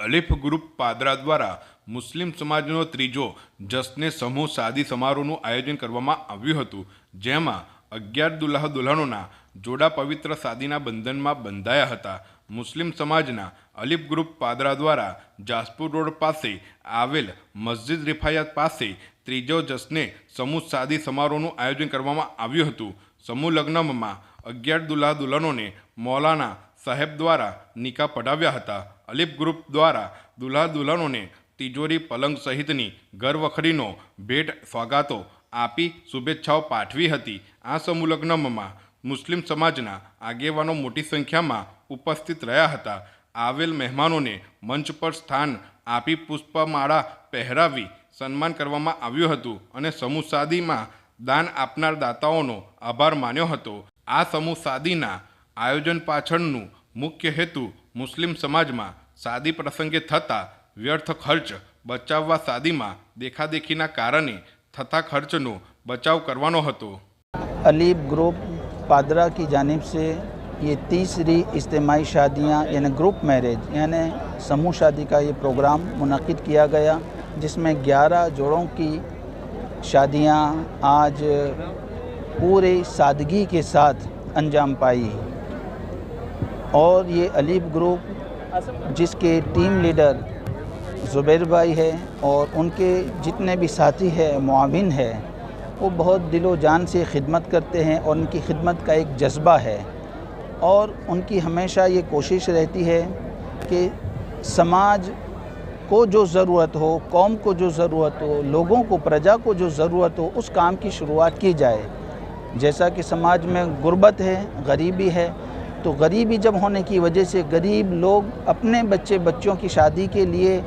Alif group Padra દ્વારા મુસ્લિમ સમાજનો ત્રીજો જશ્ને સમૂહ સાદી સમારોહનું આયોજન કરવામાં આવ્યું હતું, જેમાં અગિયાર દુલ્હા દુલ્હનોના જોડા પવિત્ર સાદીના બંધનમાં બંધાયા હતા. મુસ્લિમ સમાજના અલીફ ગ્રુપ પાદરા દ્વારા જાસપુર રોડ પાસે આવેલ મસ્જિદ રિફાયત પાસે ત્રીજો જશ્ને સમૂહ સાદી સમારોહનું આયોજન કરવામાં આવ્યું હતું. સમૂહ લગ્નમાં અગિયાર દુલ્હા દુલ્હનોને મૌલાના સાહેબ દ્વારા નિકાહ પઢાવ્યા હતા. અલીફ ગ્રુપ દ્વારા દુલ્હા દુલ્હનોને તિજોરી પલંગ સહિતની ઘરવખરીનો ભેટ સ્વાગાતો આપી શુભેચ્છાઓ પાઠવી હતી. આ સમૂહ લગ્નમાં મુસ્લિમ સમાજના આગેવાનો મોટી સંખ્યામાં ઉપસ્થિત રહ્યા હતા. આવેલ મહેમાનોને મંચ પર સ્થાન આપી પુષ્પમાળા પહેરાવી સન્માન કરવામાં આવ્યું હતું અને સમૂહ સાદીમાં દાન આપનાર દાતાઓનો આભાર માન્યો હતો. આ સમૂહ સાદીના આયોજન પાછળનું મુખ્ય હેતુ મુસ્લિમ સમાજમાં સાદી પ્રસંગે થતા વ્યર્થ ખર્ચ બચાવવા સાદીમાં દેખાદેખીના કારણે થતા ખર્ચનો બચાવ કરવાનો હતો. અલીબ ગ્રુપ પાદરા કી જાનિબ સે یہ تیسری اجتماعی شادیاں یعنی گروپ میرج یعنی سموہ شادی کا یہ پروگرام منعقد کیا گیا جس میں گیارہ جوڑوں کی شادیاں آج پورے سادگی کے ساتھ انجام پائی اور یہ علیب گروپ جس کے ٹیم لیڈر زبیر بھائی ہے اور ان کے جتنے بھی ساتھی ہے معاون ہے وہ بہت دل و جان سے خدمت کرتے ہیں اور ان کی خدمت کا ایک جذبہ ہے۔ اور ان کی ہمیشہ یہ کوشش رہتی ہے کہ سماج کو جو ضرورت ہو، قوم کو جو ضرورت ہو، لوگوں کو، پرجا کو جو ضرورت ہو، اس کام کی شروعات کی جائے۔ جیسا کہ سماج میں غربت ہے، غریبی ہے تو غریبی جب ہونے کی وجہ سے غریب لوگ اپنے بچے بچوں کی شادی کے لیے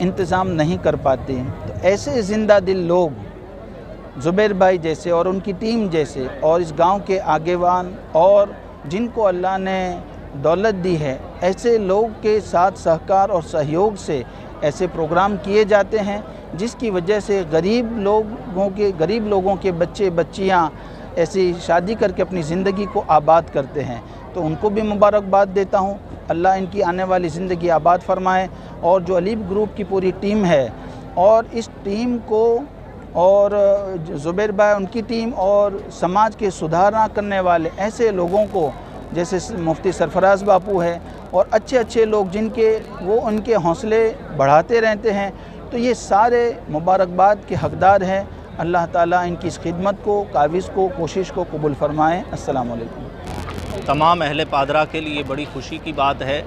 انتظام نہیں کر پاتے تو ایسے زندہ دل لوگ زبیر بھائی جیسے اور ان کی ٹیم جیسے اور اس گاؤں کے آگیوان اور جن کو اللہ نے دولت دی ہے، ایسے لوگ کے ساتھ سہکار اور سہیوگ سے ایسے پروگرام کیے جاتے ہیں، جس کی وجہ سے غریب لوگوں کے، غریب لوگوں کے بچے بچیاں ایسی شادی کر کے اپنی زندگی کو آباد کرتے ہیں۔ تو ان کو بھی مبارکباد دیتا ہوں۔ اللہ ان کی آنے والی زندگی آباد فرمائے اور جو علیب گروپ کی پوری ٹیم ہے اور اس ٹیم کو اور زبیر بھائی ان کی ٹیم اور سماج کے سدھارنا کرنے والے ایسے لوگوں کو جیسے مفتی سرفراز باپو ہے اور اچھے اچھے لوگ جن کے وہ ان کے حوصلے بڑھاتے رہتے ہیں۔ تو یہ سارے مبارکباد کے حقدار ہیں۔ اللہ تعالیٰ ان کی اس خدمت کو، کاوش کو، کوشش کو قبول فرمائیں السلام علیکم۔ تمام اہل پادرہ کے لیے بڑی خوشی کی بات ہے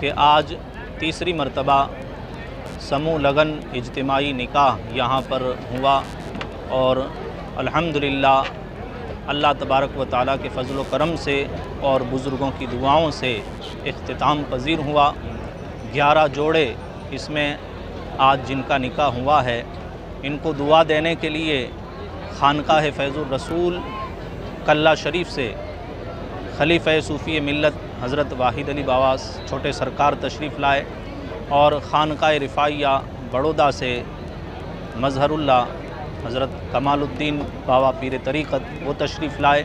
کہ آج تیسری مرتبہ سمو لگن اجتماعی نکاح یہاں پر ہوا اور الحمدللہ اللہ تبارک و تعالیٰ کے فضل و کرم سے اور بزرگوں کی دعاؤں سے اختتام پذیر ہوا۔ گیارہ جوڑے اس میں آج جن کا نکاح ہوا ہے، ان کو دعا دینے کے لیے خانقاہ فیض الرسول کلّہ شریف سے خلیفہ صوفی ملت حضرت واحد علی باواس چھوٹے سرکار تشریف لائے اور خانقاہ رفاعیہ بڑودا سے مظہر اللہ حضرت کمال الدین بابا پیر طریقت وہ تشریف لائے۔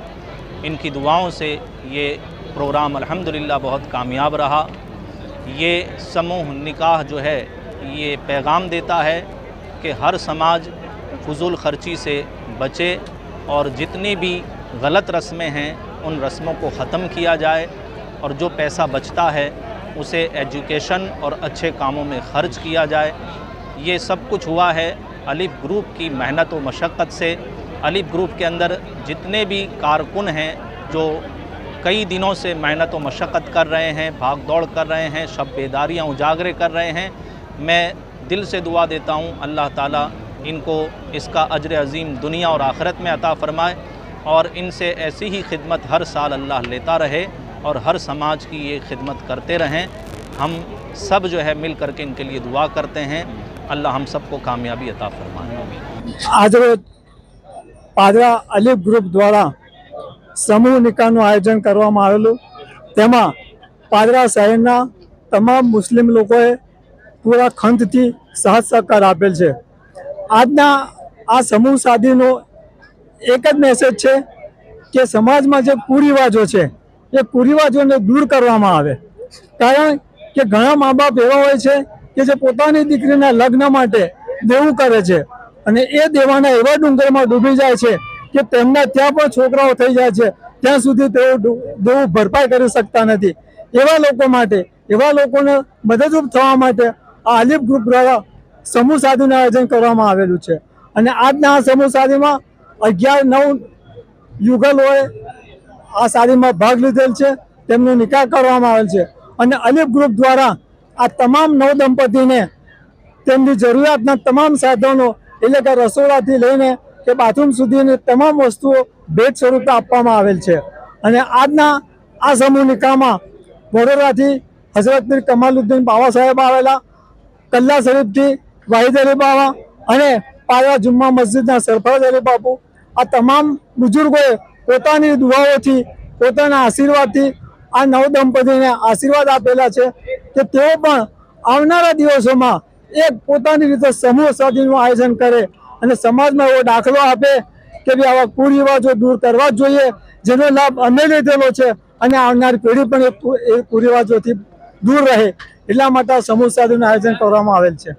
ان کی دعاؤں سے یہ پروگرام الحمدللہ بہت کامیاب رہا۔ یہ سموہ نکاح جو ہے، یہ پیغام دیتا ہے کہ ہر سماج فضول خرچی سے بچے اور جتنی بھی غلط رسمیں ہیں ان رسموں کو ختم کیا جائے اور جو پیسہ بچتا ہے اسے ایجوکیشن اور اچھے کاموں میں خرچ کیا جائے۔ یہ سب کچھ ہوا ہے الف گروپ کی محنت و مشقت سے۔ الف گروپ کے اندر جتنے بھی کارکن ہیں جو کئی دنوں سے محنت و مشقت کر رہے ہیں، بھاگ دوڑ کر رہے ہیں، شب بیداریاں اجاگرے کر رہے ہیں، میں دل سے دعا دیتا ہوں، اللہ تعالیٰ ان کو اس کا اجر عظیم دنیا اور آخرت میں عطا فرمائے۔ اور ان سے ایسی ہی خدمت ہر سال اللہ لیتا رہے اور ہر سماج کی یہ خدمت کرتے رہیں۔ ہم سب جو ہے مل کر کے ان کے لیے دعا کرتے ہیں۔ اللہ ہم سب کو کامیابی عطا فرمائے۔ آج روز پاجرہ علی گروپ دوارا سمو سموہ نکاح کروا مارلو۔ تیما تاجرہ شہرنا تمام مسلم لوگوں ہے۔ پورا کنٹ تھی سہت سہس ساک آپ آج سموہ شادی એક જ મેસેજ છે કે સમાજમાં જે કુરિવાજો છે, એ કુરિવાજોને દૂર કરવામાં આવે. કારણ કે ઘણા મા બાપ એવા હોય છે કે જે પોતાની દીકરીના લગ્ન માટે દેવું કરે છે અને એ દેવાના એવા ડુંગરમાં ડૂબી જાય છે કે તેમના ત્યાં પણ છોકરાઓ થઈ જાય છે, ત્યાં સુધી તેઓ દેવું ભરપાઈ કરી શકતા નથી. એવા લોકો માટે, એવા લોકોને મદદરૂપ થવા માટે આ આલિફ ગ્રુપ દ્વારા સમૂહ સાધુનું આયોજન કરવામાં આવેલું છે. અને આજના આ સમૂહ સાધુમાં અગિયાર નવ યુગલોએ આ શાદીમાં ભાગ લીધેલ છે, તેમનો નિકાહ કરવામાં આવેલ છે. અને અલીફ ગ્રુપ દ્વારા આ તમામ નવ દંપતીને તેમની જરૂરિયાતના તમામ સાધનો, એટલે કે રસોડાથી લઈને કે બાથરૂમ સુધીની તમામ વસ્તુઓ ભેટ સ્વરૂપે આપવામાં આવેલ છે. અને આજના આ સમૂહ નિકાહમાં વડોદરાથી હઝરત કમાલુદ્દીન બાવા સાહેબ આવેલા, કલ્લા શરીફથી વાહિદ અલી બાવા અને પાયા જુમ્મા મસ્જિદના સરફરાજ અલી બાપુ આ તમામ બુઝુર્ગોએ પોતાની દુઆઓથી, પોતાના આશીર્વાદથી આ નવ દંપતીને આશીર્વાદ આપેલા છે કે તેઓ પણ આવનારા દિવસોમાં એક પોતાની રીતે સમૂહ સાધીનું આયોજન કરે અને સમાજમાં એવો દાખલો આપે કે ભાઈ આવા કુરિવાજો દૂર કરવા જ જોઈએ, જેનો લાભ અમે લીધેલો છે અને આવનારી પેઢી પણ એ કુરિવાજોથી દૂર રહે. એટલા માટે સમૂહ સાધુનું આયોજન કરવામાં આવેલ છે.